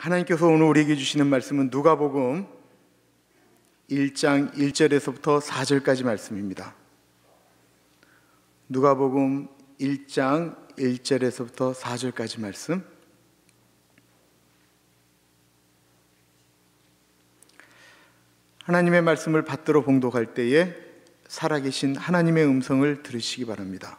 하나님께서 오늘 우리에게 주시는 말씀은 누가복음 1장 1절에서부터 4절까지 말씀입니다. 누가복음 1장 1절에서부터 4절까지 말씀. 하나님의 말씀을 받들어 봉독할 때에 살아계신 하나님의 음성을 들으시기 바랍니다.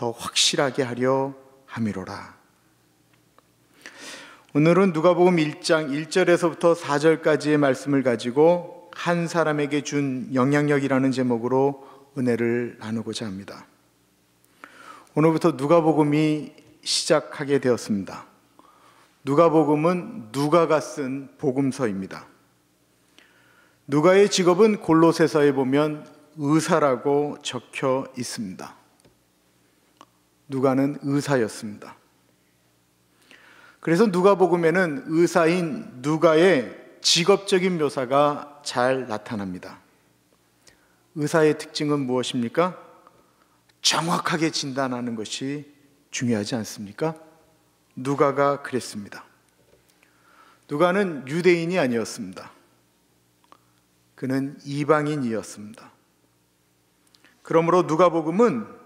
더 확실하게 하려 함이로라. 오늘은 누가복음 1장 1절에서부터 4절까지의 말씀을 가지고 한 사람에게 준 영향력이라는 제목으로 은혜를 나누고자 합니다. 오늘부터 누가복음이 시작하게 되었습니다. 누가복음은 누가가 쓴 복음서입니다. 누가의 직업은 골로새서에 보면 의사라고 적혀 있습니다. 누가는 의사였습니다. 그래서 누가복음에는 의사인 누가의 직업적인 묘사가 잘 나타납니다. 의사의 특징은 무엇입니까? 정확하게 진단하는 것이 중요하지 않습니까? 누가가 그랬습니다. 누가는 유대인이 아니었습니다. 그는 이방인이었습니다. 그러므로 누가복음은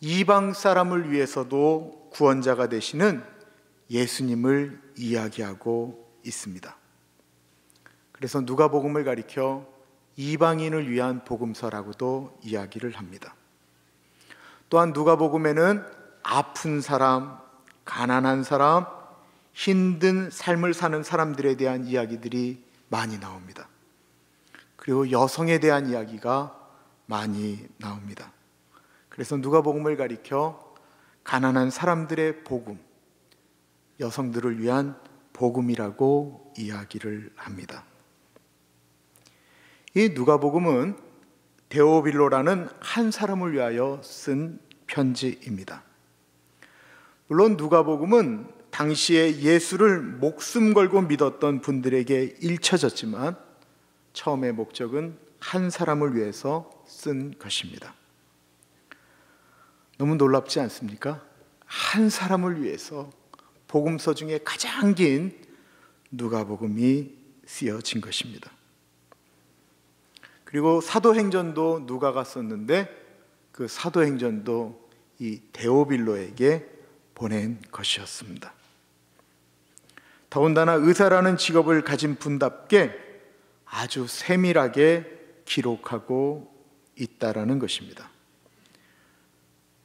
이방 사람을 위해서도 구원자가 되시는 예수님을 이야기하고 있습니다. 그래서 누가복음을 가리켜 이방인을 위한 복음서라고도 이야기를 합니다. 또한 누가복음에는 아픈 사람, 가난한 사람, 힘든 삶을 사는 사람들에 대한 이야기들이 많이 나옵니다. 그리고 여성에 대한 이야기가 많이 나옵니다. 그래서 누가복음을 가리켜 가난한 사람들의 복음, 여성들을 위한 복음이라고 이야기를 합니다. 이 누가복음은 데오빌로라는 한 사람을 위하여 쓴 편지입니다. 물론 누가복음은 당시에 예수를 목숨 걸고 믿었던 분들에게 읽혀졌지만 처음의 목적은 한 사람을 위해서 쓴 것입니다. 너무 놀랍지 않습니까? 한 사람을 위해서 복음서 중에 가장 긴 누가복음이 쓰여진 것입니다. 그리고 사도행전도 누가가 썼는데 그 사도행전도 이 데오빌로에게 보낸 것이었습니다. 더군다나 의사라는 직업을 가진 분답게 아주 세밀하게 기록하고 있다라는 것입니다.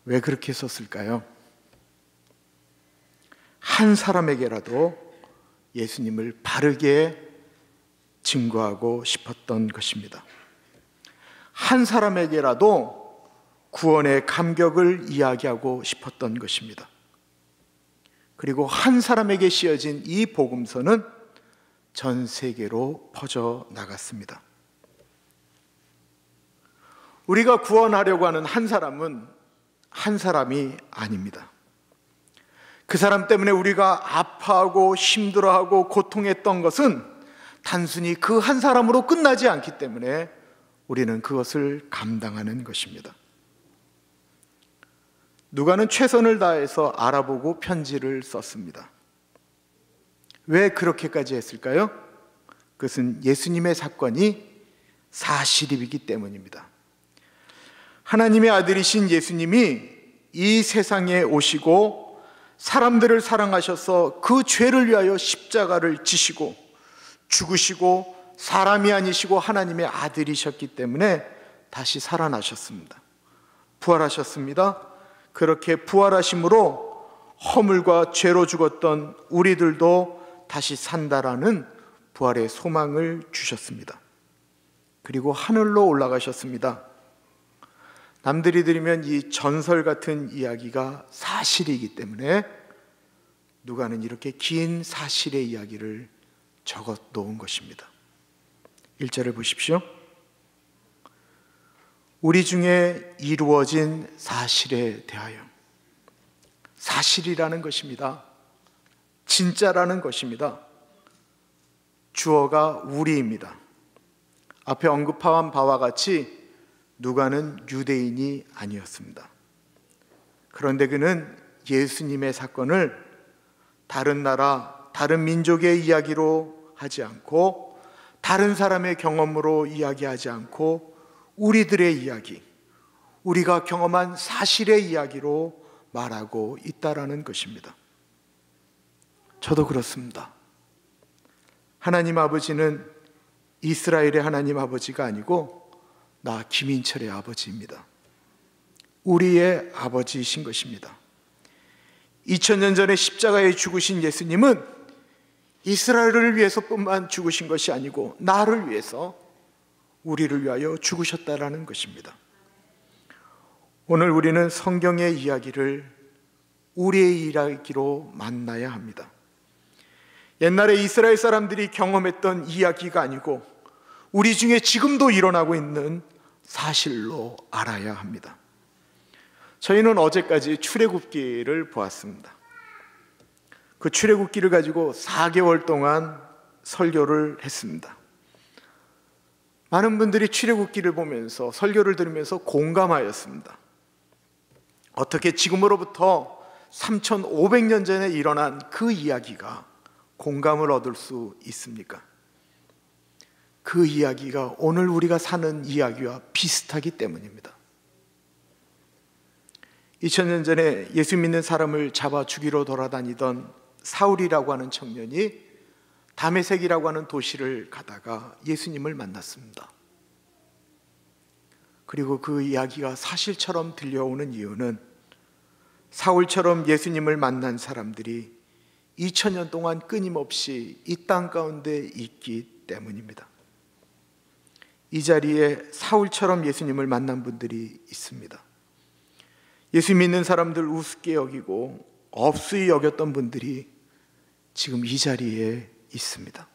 왜 그렇게 썼을까요? 한 사람에게라도 예수님을 바르게 증거하고 싶었던 것입니다. 한 사람에게라도 구원의 감격을 이야기하고 싶었던 것입니다. 그리고 한 사람에게 씌어진 이 복음서는 전 세계로 퍼져 나갔습니다. 우리가 구원하려고 하는 한 사람은 한 사람이 아닙니다. 그 사람 때문에 우리가 아파하고 힘들어하고 고통했던 것은 단순히 그 한 사람으로 끝나지 않기 때문에 우리는 그것을 감당하는 것입니다. 누가는 최선을 다해서 알아보고 편지를 썼습니다. 왜 그렇게까지 했을까요? 그것은 예수님의 사건이 사실이기 때문입니다. 하나님의 아들이신 예수님이 이 세상에 오시고 사람들을 사랑하셔서 그 죄를 위하여 십자가를 지시고 죽으시고 사람이 아니시고 하나님의 아들이셨기 때문에 다시 살아나셨습니다. 부활하셨습니다. 그렇게 부활하심으로 허물과 죄로 죽었던 우리들도 다시 산다라는 부활의 소망을 주셨습니다. 그리고 하늘로 올라가셨습니다. 남들이 들으면 이 전설 같은 이야기가 사실이기 때문에 누가는 이렇게 긴 사실의 이야기를 적어 놓은 것입니다. 1절을 보십시오. 우리 중에 이루어진 사실에 대하여 사실이라는 것입니다. 진짜라는 것입니다. 주어가 우리입니다. 앞에 언급한 바와 같이 누가는 유대인이 아니었습니다. 그런데 그는 예수님의 사건을 다른 나라, 다른 민족의 이야기로 하지 않고 다른 사람의 경험으로 이야기하지 않고 우리들의 이야기, 우리가 경험한 사실의 이야기로 말하고 있다라는 것입니다. 저도 그렇습니다. 하나님 아버지는 이스라엘의 하나님 아버지가 아니고 나 김인철의 아버지입니다. 우리의 아버지이신 것입니다. 2000년 전에 십자가에 죽으신 예수님은 이스라엘을 위해서뿐만 죽으신 것이 아니고 나를 위해서 우리를 위하여 죽으셨다라는 것입니다. 오늘 우리는 성경의 이야기를 우리의 이야기로 만나야 합니다. 옛날에 이스라엘 사람들이 경험했던 이야기가 아니고 우리 중에 지금도 일어나고 있는 사실로 알아야 합니다. 저희는 어제까지 출애굽기를 보았습니다. 그 출애굽기를 가지고 4개월 동안 설교를 했습니다. 많은 분들이 출애굽기를 보면서 설교를 들으면서 공감하였습니다. 어떻게 지금으로부터 3,500년 전에 일어난 그 이야기가 공감을 얻을 수 있습니까? 그 이야기가 오늘 우리가 사는 이야기와 비슷하기 때문입니다. 2000년 전에 예수 믿는 사람을 잡아 죽이러 돌아다니던 사울이라고 하는 청년이 다메섹이라고 하는 도시를 가다가 예수님을 만났습니다. 그리고 그 이야기가 사실처럼 들려오는 이유는 사울처럼 예수님을 만난 사람들이 2000년 동안 끊임없이 이 땅 가운데 있기 때문입니다. 이 자리에 사울처럼 예수님을 만난 분들이 있습니다. 예수 믿는 사람들 우습게 여기고 없이 여겼던 분들이 지금 이 자리에 있습니다.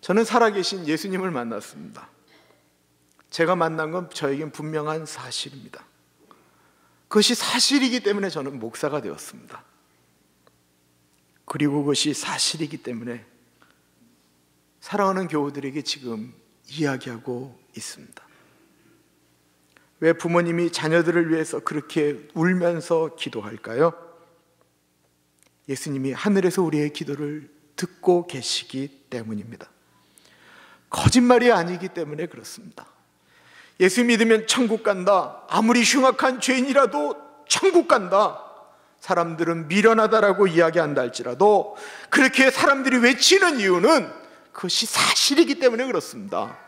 저는 살아계신 예수님을 만났습니다. 제가 만난 건 저에겐 분명한 사실입니다. 그것이 사실이기 때문에 저는 목사가 되었습니다. 그리고 그것이 사실이기 때문에 사랑하는 교우들에게 지금 이야기하고 있습니다. 왜 부모님이 자녀들을 위해서 그렇게 울면서 기도할까요? 예수님이 하늘에서 우리의 기도를 듣고 계시기 때문입니다. 거짓말이 아니기 때문에 그렇습니다. 예수 믿으면 천국 간다. 아무리 흉악한 죄인이라도 천국 간다. 사람들은 미련하다라고 이야기한다 할지라도 그렇게 사람들이 외치는 이유는 그것이 사실이기 때문에 그렇습니다.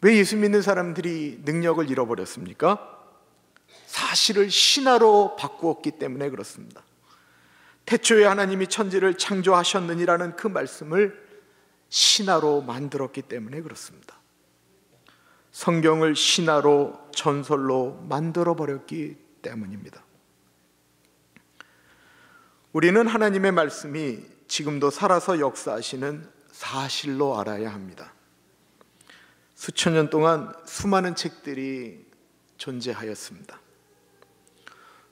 왜 예수 믿는 사람들이 능력을 잃어버렸습니까? 사실을 신화로 바꾸었기 때문에 그렇습니다. 태초에 하나님이 천지를 창조하셨느니라는 그 말씀을 신화로 만들었기 때문에 그렇습니다. 성경을 신화로 전설로 만들어 버렸기 때문입니다. 우리는 하나님의 말씀이 지금도 살아서 역사하시는 사실로 알아야 합니다. 수천 년 동안 수많은 책들이 존재하였습니다.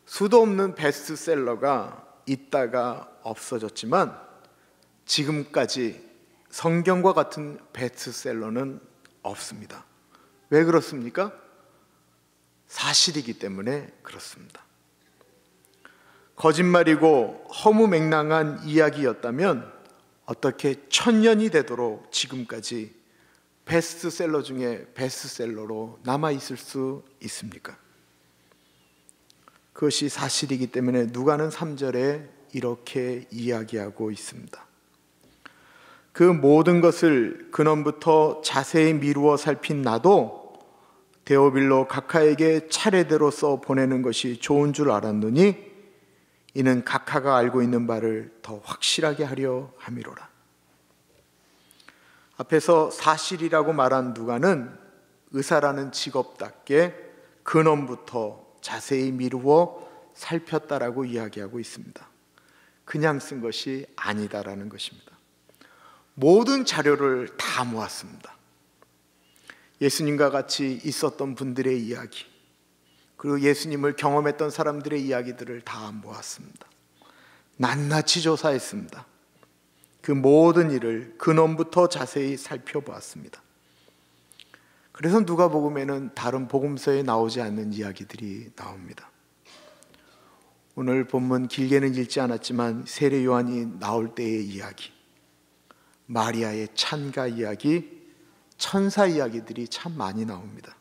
수도 없는 베스트셀러가 있다가 없어졌지만 지금까지 성경과 같은 베스트셀러는 없습니다. 왜 그렇습니까? 사실이기 때문에 그렇습니다. 거짓말이고 허무맹랑한 이야기였다면 어떻게 천년이 되도록 지금까지 베스트셀러 중에 베스트셀러로 남아 있을 수 있습니까? 그것이 사실이기 때문에 누가는 3절에 이렇게 이야기하고 있습니다. 그 모든 것을 근원부터 자세히 미루어 살핀 나도 데오빌로 각하에게 차례대로 써 보내는 것이 좋은 줄 알았느니 이는 각하가 알고 있는 바를 더 확실하게 하려 함이로라. 앞에서 사실이라고 말한 누가는 의사라는 직업답게 근원부터 자세히 미루어 살폈다라고 이야기하고 있습니다. 그냥 쓴 것이 아니다라는 것입니다. 모든 자료를 다 모았습니다. 예수님과 같이 있었던 분들의 이야기, 그리고 예수님을 경험했던 사람들의 이야기들을 다 모았습니다. 낱낱이 조사했습니다. 그 모든 일을 근원부터 자세히 살펴보았습니다. 그래서 누가복음에는 다른 복음서에 나오지 않는 이야기들이 나옵니다. 오늘 본문 길게는 읽지 않았지만 세례 요한이 나올 때의 이야기, 마리아의 찬가 이야기, 천사 이야기들이 참 많이 나옵니다.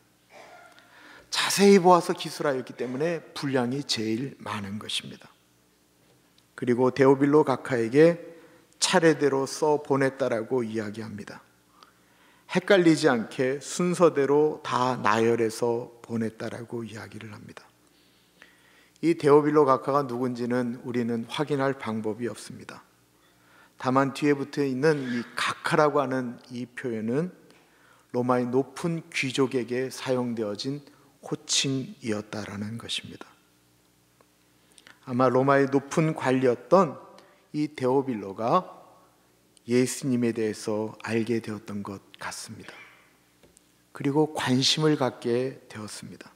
자세히 보아서 기술하였기 때문에 분량이 제일 많은 것입니다. 그리고 데오빌로 각하에게 차례대로 써 보냈다라고 이야기합니다. 헷갈리지 않게 순서대로 다 나열해서 보냈다라고 이야기를 합니다. 이 데오빌로 각하가 누군지는 우리는 확인할 방법이 없습니다. 다만 뒤에 붙어 있는 이 각하라고 하는 이 표현은 로마의 높은 귀족에게 사용되어진 호칭이었다라는 것입니다. 아마 로마의 높은 관리였던 이 데오빌로가 예수님에 대해서 알게 되었던 것 같습니다. 그리고 관심을 갖게 되었습니다.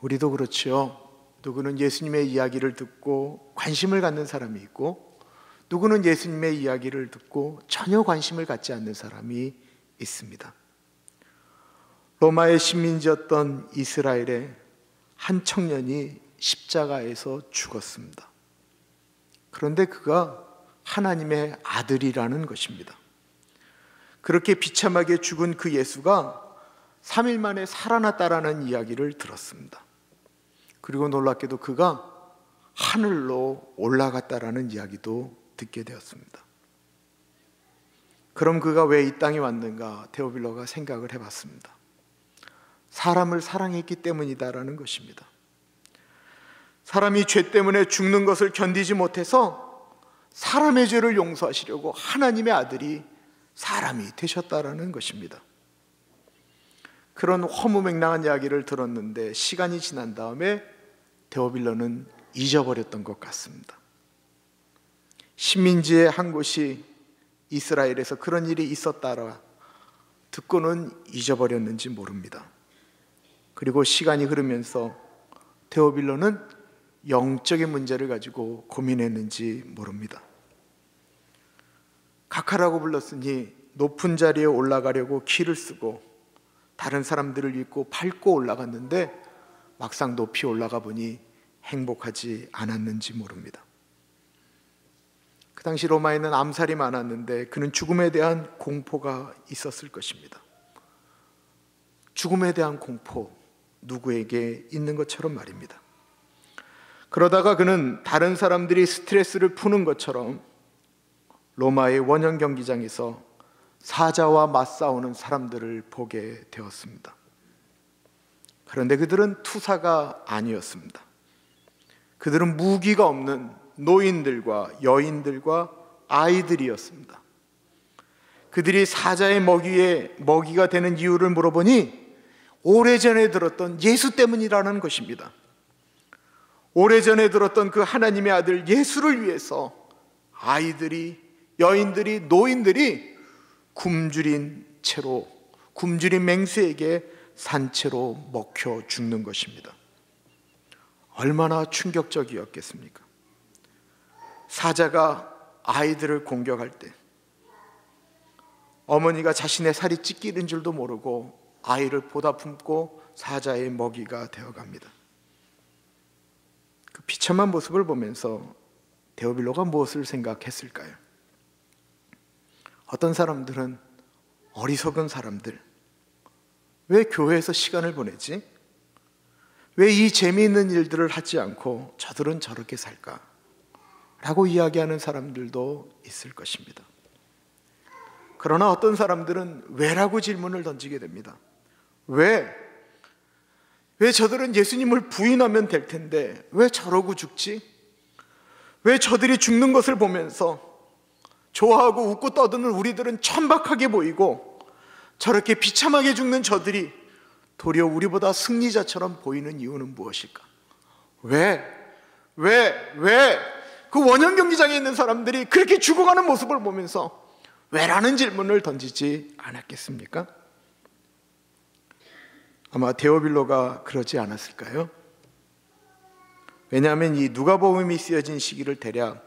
우리도 그렇지요. 누구는 예수님의 이야기를 듣고 관심을 갖는 사람이 있고, 누구는 예수님의 이야기를 듣고 전혀 관심을 갖지 않는 사람이 있습니다. 로마의 식민지였던 이스라엘의 한 청년이 십자가에서 죽었습니다. 그런데 그가 하나님의 아들이라는 것입니다. 그렇게 비참하게 죽은 그 예수가 3일 만에 살아났다라는 이야기를 들었습니다. 그리고 놀랍게도 그가 하늘로 올라갔다라는 이야기도 듣게 되었습니다. 그럼 그가 왜 이 땅에 왔는가? 테오빌러가 생각을 해봤습니다. 사람을 사랑했기 때문이다라는 것입니다. 사람이 죄 때문에 죽는 것을 견디지 못해서 사람의 죄를 용서하시려고 하나님의 아들이 사람이 되셨다라는 것입니다. 그런 허무맹랑한 이야기를 들었는데 시간이 지난 다음에 데오빌러는 잊어버렸던 것 같습니다. 식민지의 한 곳이 이스라엘에서 그런 일이 있었다라 듣고는 잊어버렸는지 모릅니다. 그리고 시간이 흐르면서 데오빌러는 영적인 문제를 가지고 고민했는지 모릅니다. 각하라고 불렀으니 높은 자리에 올라가려고 키를 쓰고 다른 사람들을 잊고 밟고 올라갔는데 막상 높이 올라가 보니 행복하지 않았는지 모릅니다. 그 당시 로마에는 암살이 많았는데 그는 죽음에 대한 공포가 있었을 것입니다. 죽음에 대한 공포 누구에게 있는 것처럼 말입니다. 그러다가 그는 다른 사람들이 스트레스를 푸는 것처럼 로마의 원형 경기장에서 사자와 맞싸우는 사람들을 보게 되었습니다. 그런데 그들은 투사가 아니었습니다. 그들은 무기가 없는 노인들과 여인들과 아이들이었습니다. 그들이 사자의 먹이에 먹이가 되는 이유를 물어보니 오래전에 들었던 예수 때문이라는 것입니다. 오래전에 들었던 그 하나님의 아들 예수를 위해서 아이들이 여인들이 노인들이 굶주린 채로 굶주린 맹수에게 산채로 먹혀 죽는 것입니다. 얼마나 충격적이었겠습니까? 사자가 아이들을 공격할 때 어머니가 자신의 살이 찢기는 줄도 모르고 아이를 보다 품고 사자의 먹이가 되어갑니다. 그 비참한 모습을 보면서 데오빌로가 무엇을 생각했을까요? 어떤 사람들은 어리석은 사람들, 왜 교회에서 시간을 보내지? 왜 이 재미있는 일들을 하지 않고 저들은 저렇게 살까? 라고 이야기하는 사람들도 있을 것입니다. 그러나 어떤 사람들은 왜라고 질문을 던지게 됩니다. 왜? 왜 저들은 예수님을 부인하면 될 텐데 왜 저러고 죽지? 왜 저들이 죽는 것을 보면서 좋아하고 웃고 떠드는 우리들은 천박하게 보이고 저렇게 비참하게 죽는 저들이 도리어 우리보다 승리자처럼 보이는 이유는 무엇일까? 왜? 왜? 왜? 그 원형 경기장에 있는 사람들이 그렇게 죽어가는 모습을 보면서 왜라는 질문을 던지지 않았겠습니까? 아마 데오빌로가 그러지 않았을까요? 왜냐하면 이 누가복음이 쓰여진 시기를 대략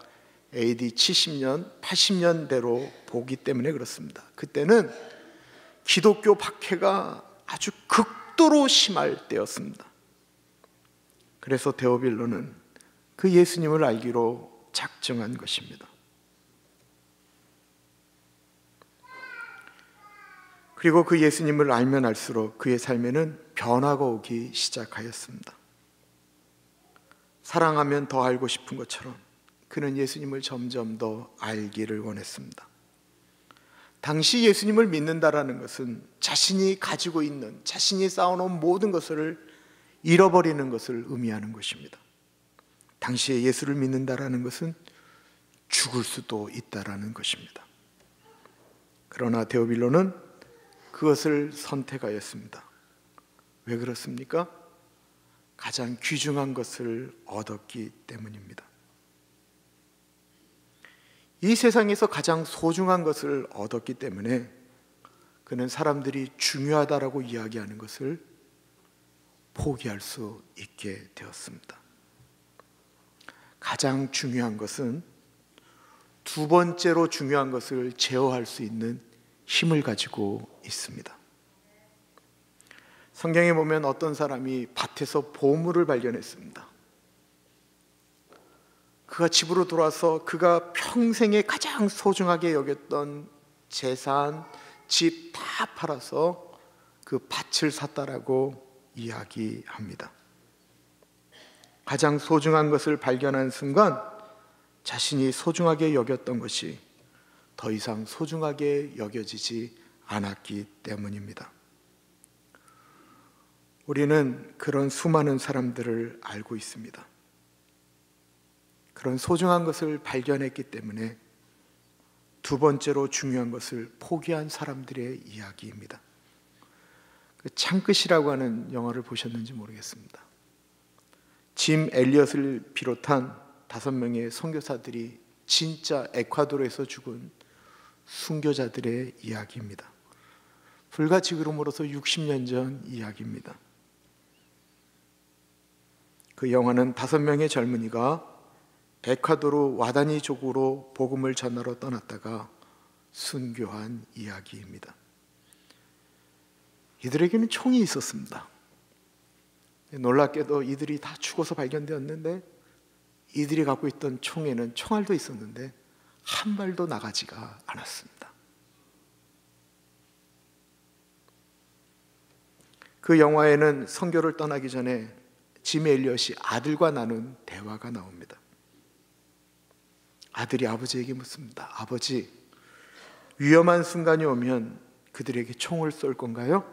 AD 70년, 80년대로 보기 때문에 그렇습니다. 그때는 기독교 박해가 아주 극도로 심할 때였습니다. 그래서 데오빌로는 그 예수님을 알기로 작정한 것입니다. 그리고 그 예수님을 알면 알수록 그의 삶에는 변화가 오기 시작하였습니다. 사랑하면 더 알고 싶은 것처럼 그는 예수님을 점점 더 알기를 원했습니다. 당시 예수님을 믿는다라는 것은 자신이 가지고 있는 자신이 쌓아놓은 모든 것을 잃어버리는 것을 의미하는 것입니다. 당시에 예수를 믿는다라는 것은 죽을 수도 있다라는 것입니다. 그러나 데오빌로는 그것을 선택하였습니다. 왜 그렇습니까? 가장 귀중한 것을 얻었기 때문입니다. 이 세상에서 가장 소중한 것을 얻었기 때문에 그는 사람들이 중요하다라고 이야기하는 것을 포기할 수 있게 되었습니다. 가장 중요한 것은 두 번째로 중요한 것을 제어할 수 있는 힘을 가지고 있습니다. 성경에 보면 어떤 사람이 밭에서 보물을 발견했습니다. 그가 집으로 돌아서 그가 평생에 가장 소중하게 여겼던 재산, 집 다 팔아서 그 밭을 샀다라고 이야기합니다. 가장 소중한 것을 발견한 순간 자신이 소중하게 여겼던 것이 더 이상 소중하게 여겨지지 않았기 때문입니다. 우리는 그런 수많은 사람들을 알고 있습니다. 그런 소중한 것을 발견했기 때문에 두 번째로 중요한 것을 포기한 사람들의 이야기입니다. 그 창끝이라고 하는 영화를 보셨는지 모르겠습니다. 짐 엘리엇을 비롯한 다섯 명의 선교사들이 진짜 에콰도르에서 죽은 순교자들의 이야기입니다. 불과 지금으로서 60년 전 이야기입니다. 그 영화는 다섯 명의 젊은이가 에콰도르 와다니 족으로 복음을 전하러 떠났다가 순교한 이야기입니다. 이들에게는 총이 있었습니다. 놀랍게도 이들이 다 죽어서 발견되었는데 이들이 갖고 있던 총에는 총알도 있었는데 한 발도 나가지가 않았습니다. 그 영화에는 선교를 떠나기 전에 짐 엘리엇이 아들과 나눈 대화가 나옵니다. 아들이 아버지에게 묻습니다. 아버지, 위험한 순간이 오면 그들에게 총을 쏠 건가요?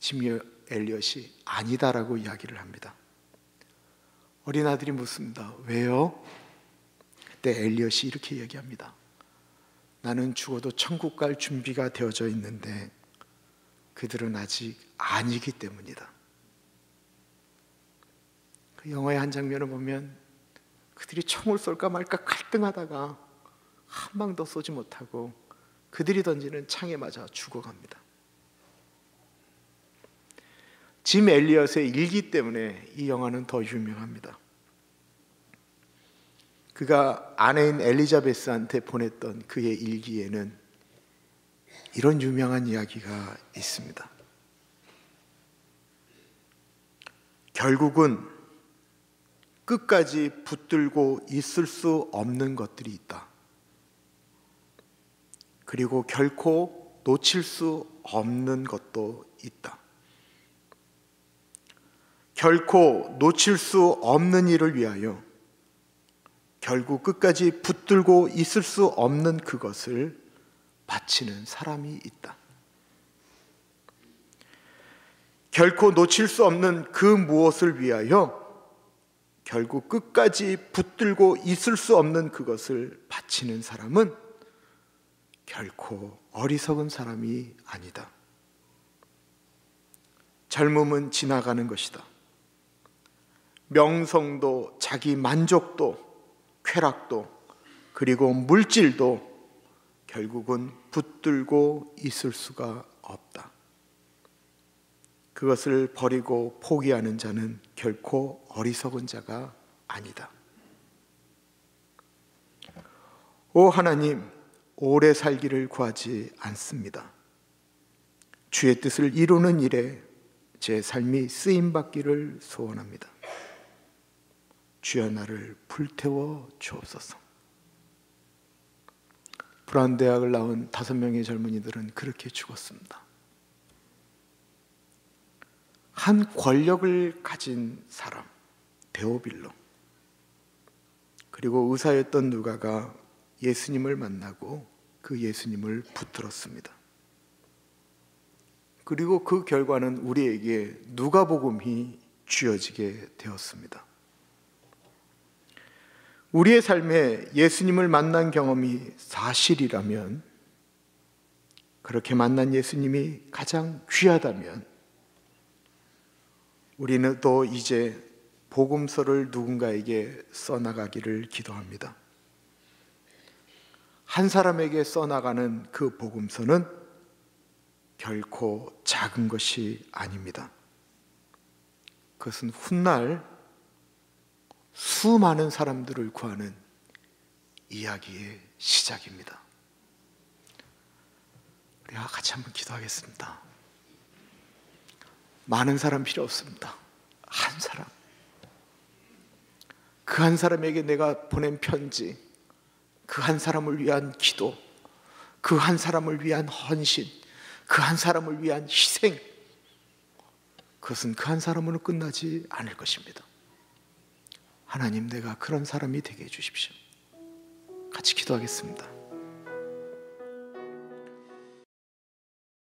짐 엘리엇이 아니다라고 이야기를 합니다. 어린 아들이 묻습니다. 왜요? 그때 엘리엇이 이렇게 얘기합니다. 나는 죽어도 천국 갈 준비가 되어져 있는데 그들은 아직 아니기 때문이다. 그 영화의 한 장면을 보면 그들이 총을 쏠까 말까 갈등하다가 한 방도 쏘지 못하고 그들이 던지는 창에 맞아 죽어갑니다. 짐 엘리엇의 일기 때문에 이 영화는 더 유명합니다. 그가 아내인 엘리자베스한테 보냈던 그의 일기에는 이런 유명한 이야기가 있습니다. 결국은 끝까지 붙들고 있을 수 없는 것들이 있다. 그리고 결코 놓칠 수 없는 것도 있다. 결코 놓칠 수 없는 일을 위하여 결국 끝까지 붙들고 있을 수 없는 그것을 바치는 사람이 있다. 결코 놓칠 수 없는 그 무엇을 위하여 결국 끝까지 붙들고 있을 수 없는 그것을 바치는 사람은 결코 어리석은 사람이 아니다. 젊음은 지나가는 것이다. 명성도 자기 만족도 쾌락도 그리고 물질도 결국은 붙들고 있을 수가 없다. 그것을 버리고 포기하는 자는 결코 어리석은 자가 아니다. 오 하나님, 오래 살기를 구하지 않습니다. 주의 뜻을 이루는 일에 제 삶이 쓰임 받기를 소원합니다. 주여 나를 불태워 주옵소서. 불안 대학을 나온 다섯 명의 젊은이들은 그렇게 죽었습니다. 한 권력을 가진 사람 데오빌로 그리고 의사였던 누가가 예수님을 만나고 그 예수님을 붙들었습니다. 그리고 그 결과는 우리에게 누가복음이 쥐어지게 되었습니다. 우리의 삶에 예수님을 만난 경험이 사실이라면 그렇게 만난 예수님이 가장 귀하다면 우리는 또 이제 복음서를 누군가에게 써나가기를 기도합니다. 한 사람에게 써나가는 그 복음서는 결코 작은 것이 아닙니다. 그것은 훗날 수많은 사람들을 구하는 이야기의 시작입니다. 우리가 같이 한번 기도하겠습니다. 많은 사람 필요 없습니다. 한 사람. 그 한 사람에게 내가 보낸 편지, 그 한 사람을 위한 기도, 그 한 사람을 위한 헌신, 그 한 사람을 위한 희생. 그것은 그 한 사람으로 끝나지 않을 것입니다. 하나님 내가 그런 사람이 되게 해주십시오. 같이 기도하겠습니다.